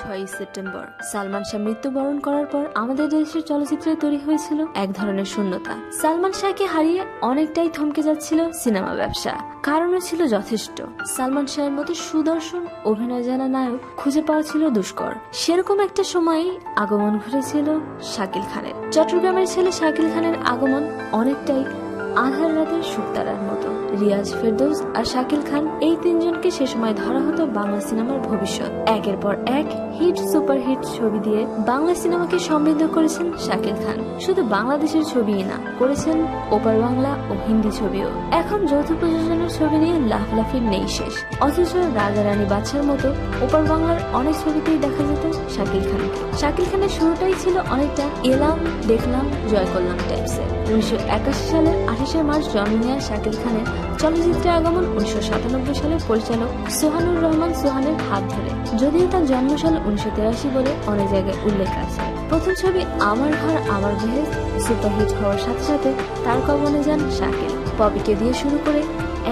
ছয়ই সেপ্টেম্বর। সালমান শাহ মৃত্যুবরণ করার পর আমাদের দেশের চলচ্চিত্রে তৈরি হয়েছিল এক ধরনের শূন্যতা। সালমান শাহকে হারিয়ে অনেকটাই থমকে যাচ্ছিল সিনেমা ব্যবসা। কারণও ছিল যথেষ্ট। সালমান শাহের মতো সুদর্শন অভিনয় জানা নায়ক খুঁজে পাওয়া ছিল দুষ্কর। সেরকম একটা সময়েই আগমন ঘটেছিল শাকিল খানের। চট্টগ্রামের ছেলে শাকিল খানের আগমন অনেকটাই আধার রাতের শুকতারার মতো। রিয়াজ ফেরদৌস আর শাকিল খান এই তিনজনকে সে সময় ধরা হতো বাংলা সিনেমার ভবিষ্যৎ। একের পর এক হিট সুপার হিট ছবি দিয়ে বাংলা সিনেমাকে সমৃদ্ধ করেছেন শাকিল খান। শুধু বাংলাদেশের ছবিই না, করেছেন ওপার বাংলা ও হিন্দি ছবিও। এখন যৌথ প্রযোজনের ছবি নিয়ে লাফলাফি নেই শেষ। অথচ রাজা রানী বাচ্চার মতো ওপার বাংলার অনেক ছবিতেই দেখা যেত শাকিল খানকে। শাকিল খানের শুরুটাই ছিল অনেকটা এলাম, দেখলাম জয় করলাম টাইপসের উনিশশো একাশি সালের আঠাশে মার্চ জন্ম নেওয়া শাকিল খানের চলচ্চিত্রে আগমন উনিশশো সাতানব্বই সালের পরিচালক সোহানুর রহমান সোহানের হাত ধরে। যদিও তার জন্মসাল উনিশশো তেরাশি বলে অনেক জায়গায় উল্লেখ আছে। প্রথম ছবি আমার ঘর, আমার বেহেজ সুপারহিট হওয়ার সাথে সাথে তার কবনে যান শাকিল। পপিকে দিয়ে শুরু করে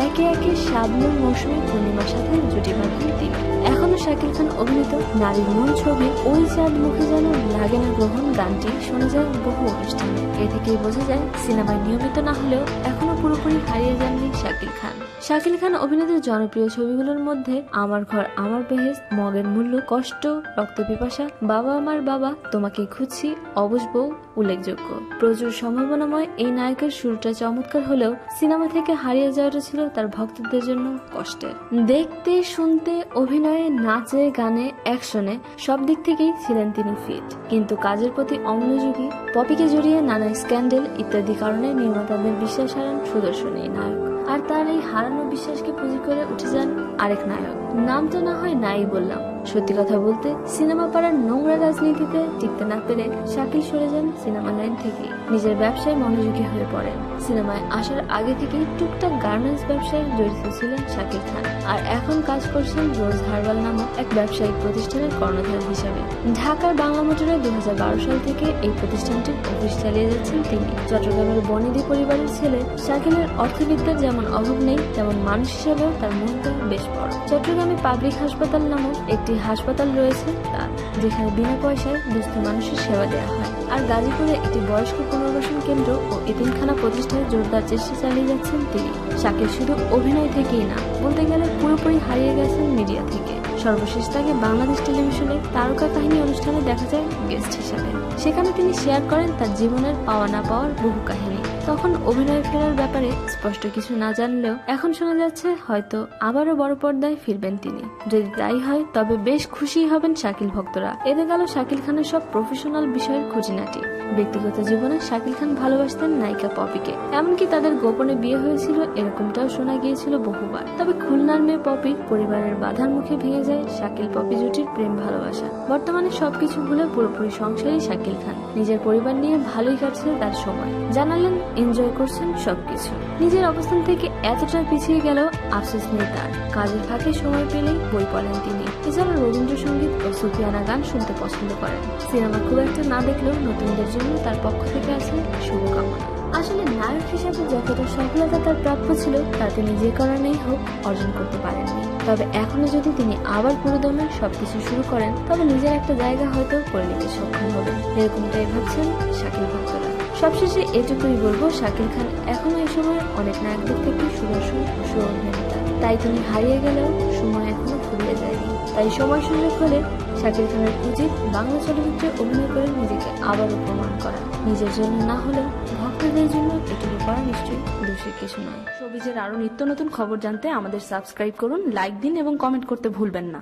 একে একে শাবনুর মৌসুমী পূর্ণিমার সাথে জুটি বাঁধেন তিনি। এখনও শাকিল খান অভিনীত নারীর মন ছবি ওই চাঁদ মুখে যেন লাগে না গ্রহণ গানটি শোনা যায় বহু অনুষ্ঠানে। এ থেকেই বোঝা যায় সিনেমায় নিয়মিত না হলেও এখনও পুরোপুরি হারিয়ে যাননি শাকিল খান। শাকিল খান অভিনীত জনপ্রিয় ছবিগুলোর মধ্যে আমার ঘর, আমার বেহেস মগের মূল্য, কষ্ট, রক্ত পিপাসা বাবা আমার বাবা, তোমাকে খুঁজছি অবশ বউ উল্লেখযোগ্য। প্রচুর সম্ভাবনাময় এই নায়কের শুরুটা চমৎকার হলেও সিনেমা থেকে হারিয়ে যাওয়াটা ছিল তার ভক্তদের জন্য কষ্টের। দেখতে, শুনতে, অভিনয়ে, নাচে, গানে, অ্যাকশনে সব দিক থেকেই ছিলেন তিনি ফিট। কিন্তু কাজের প্রতি অমনোযোগী পপিকে জড়িয়ে নানা স্ক্যান্ডেল ইত্যাদি কারণে নির্মাতাদের বিশ্বাস হারান সুদর্শন এই নায়ক। আর তার এই হারানো বিশ্বাসকে পুঁজি করে উঠে যান আরেক নায়ক। নামটা না হয় নাই বললাম। সত্যি কথা বলতে, সিনেমা পাড়ার নোংরা রাজনীতিতে টিকতে না পেরে শাকিল সরে যান সিনেমা লাইন থেকে নিজের ব্যবসায় মনোযোগী হয়ে পড়েন। সিনেমায় আসার আগে থেকেই টুকটাক গার্মেন্টস ব্যবসায় জড়িত ছিলেন শাকিল খান। আর এখন কাজ করছেন রোজ হার্বাল নামক এক ব্যবসায়িক প্রতিষ্ঠানের কর্ণধার হিসাবে। ঢাকার বাংলা মোটরে দু সাল থেকে এই প্রতিষ্ঠানটির অফিস চালিয়ে যাচ্ছেন তিনি। চট্টগ্রামের বনিদি পরিবারের ছেলে শাকিলের অর্থবিদ্যার যেমন অভাব নেই, তেমন মানুষ হিসাবেও তার মনটা বেশ বড়। চট্টগ্রামে পাবলিক হাসপাতাল নামক একটি হাসপাতাল রয়েছে তার যেখানে বিনা পয়সায় দুস্থ মানুষের সেবা দেওয়া হয়। আর গাজীপুরে একটি বয়স্ক পুনর্বাসন কেন্দ্র ও এতিমখানা প্রতিষ্ঠায় জোরদার চেষ্টা চালিয়ে যাচ্ছেন তিনি। শাকিব শুধু অভিনয় থেকেই না, বলতে গেলে পুরোপুরি হারিয়ে গেছেন মিডিয়া থেকে। সর্বশেষ তাকে বাংলাদেশ টেলিভিশনে তারকা কাহিনী অনুষ্ঠানে দেখা যায় গেস্ট হিসাবে। সেখানে তিনি শেয়ার করেন তার জীবনের পাওয়া না পাওয়ার বহু কাহিনী। তখন অভিনয় ফেরার ব্যাপারে স্পষ্ট কিছু না জানলেও এখন শোনা যাচ্ছে হয়তো আবারও বড় পর্দায় ফিরবেন তিনি। যদি তাই হয়, তবে বেশ খুশি হবেন শাকিল ভক্তরা। এতে গেল শাকিল খানের সব প্রফেশনাল বিষয়ের খুঁটিনাটি। ব্যক্তিগত জীবনে শাকিল খান ভালোবাসতেন নায়িকা পপিকে। এমনকি তাদের গোপনে বিয়ে হয়েছিল, এরকমটাও শোনা গিয়েছিল বহুবার। তবে খুলনার মেয়ে পপি পরিবারের বাধার মুখে ভেঙে যায় শাকিল পপি জুটির প্রেম ভালোবাসা। বর্তমানে সবকিছু ভুলে পুরোপুরি সংসারী শাকিল খান। নিজের পরিবার নিয়ে ভালোই কাটছে তার সময়। জানালেন, এনজয় করছেন সবকিছু। নিজের অবস্থান থেকে এতটা পিছিয়ে গেল আফসোস নেই তার। কাজের ফাঁকে সময় পেলেই বই পড়েন তিনি। এছাড়া রবীন্দ্রসঙ্গীত ও সুফিয়ানা গান শুনতে পছন্দ করেন। সিনেমা খুব একটা না দেখলেও নতুনদের জন্য তার পক্ষ থেকে আছে শুভকামনা। আসলে নায়ক হিসাবে যতটা সফলতা তার প্রাপ্য ছিল তা তিনি যে কারণেই হোক অর্জন করতে পারেননি। তবে এখনও যদি তিনি আবার পুরোদমে সবকিছু শুরু করেন, তবে নিজের একটা জায়গা হয়তো করে নিতে সক্ষম হবেন। এরকমটাই ভাবছেন শাকিল ভক্তরা। সবশেষে এটুকুই বলব, শাকিল খান এখনও এই সময় অনেক নায়কদের থেকে সুদর্শন ও সুঅভিনেতা। তাই তিনি হারিয়ে গেলেও সময় এখনও ফুরিয়ে যায়নি। তাই সময় সুযোগ হলে শাকিল খানের উচিত বাংলা চলচ্চিত্রে অভিনয় করে নিজেকে আবারও প্রমাণ করা। নিজের জন্য না হলেও ভক্তদের জন্য এটুকু করা নিশ্চয়ই দোষের কিছু নয়। সবিজের আরও নিত্য নতুন খবর জানতে আমাদের সাবস্ক্রাইব করুন, লাইক দিন এবং কমেন্ট করতে ভুলবেন না।